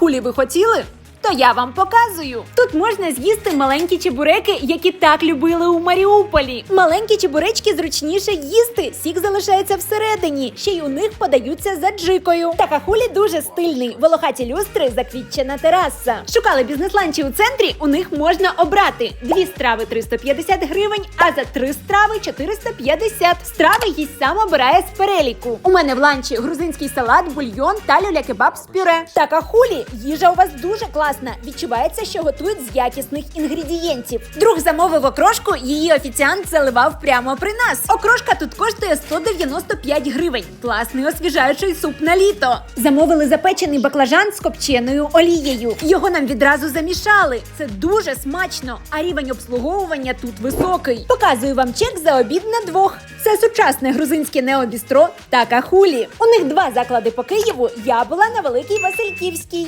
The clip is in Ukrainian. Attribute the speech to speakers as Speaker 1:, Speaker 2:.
Speaker 1: хулі ви хотіли? То я вам показую. Тут можна з'їсти маленькі чебуреки, які так любили у Маріуполі. Маленькі чебуречки зручніше їсти. Сік залишається всередині. Ще й у них подаються за джикою. Такахулі дуже стильний. Волохаті люстри, заквітчена тераса. Шукали бізнес-ланчі у центрі. У них можна обрати дві страви 350 гривень, а за три страви 450. Страви гість сам обирає з переліку. У мене в ланчі грузинський салат, бульйон та люля-кебаб з пюре. Такахулі їжа у вас дуже класна. Відчувається, що готують з якісних інгредієнтів. Друг замовив окрошку, її офіціант заливав прямо при нас. Окрошка тут коштує 195 гривень. Класний освіжаючий суп на літо. Замовили запечений баклажан з копченою олією. Його нам відразу замішали. Це дуже смачно, а рівень обслуговування тут високий. Показую вам чек за обід на двох. Це сучасне грузинське необістро та кахулі. У них два заклади по Києву. Я була на Великій Васильківській.